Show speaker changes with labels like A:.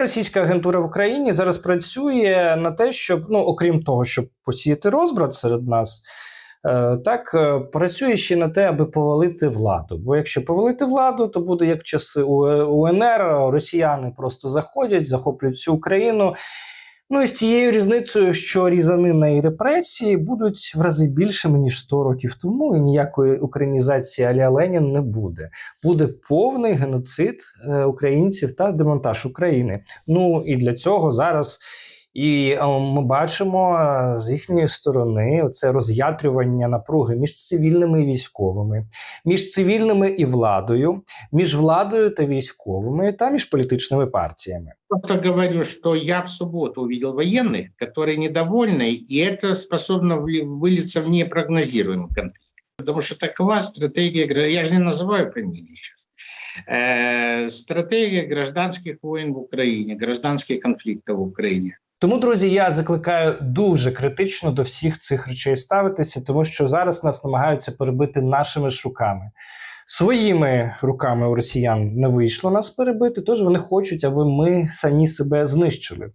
A: російська агентура в Україні зараз працює на те, щоб ну, окрім того, щоб посіяти розбрат серед нас. е, Так, е, працює ще на те, аби повалити владу. Бо якщо повалити владу, то буде як часи УНР, росіяни просто заходять, захоплюють всю Україну. Ну і з цією різницею, що різанина і репресії будуть в рази більшими, ніж 100 років тому, і ніякої українізації Аля Ленін не буде. Буде повний геноцид е, українців та демонтаж України. Ну і для цього зараз. І е, ми бачимо е, з їхньої сторони це роз'ятрювання напруги між цивільними і військовими, між цивільними і владою, між владою та військовими та між політичними партіями.
B: Просто говорю, что я в субботу увидел военных, которые недовольны, и это способно вли- вылиться в непрогнозируемый конфликт. Потому что такова стратегия, гра- я же не называю фамилии сейчас, Э, стратегия гражданских войн в Украине, гражданских конфликтов в Украине.
A: тому, друзі, я закликаю дуже критично до всіх цих речей ставитися, тому що зараз нас намагаються перебити нашими ж руками. Своїми руками у росіян не вийшло нас перебити, тож вони хочуть, аби ми самі себе знищили.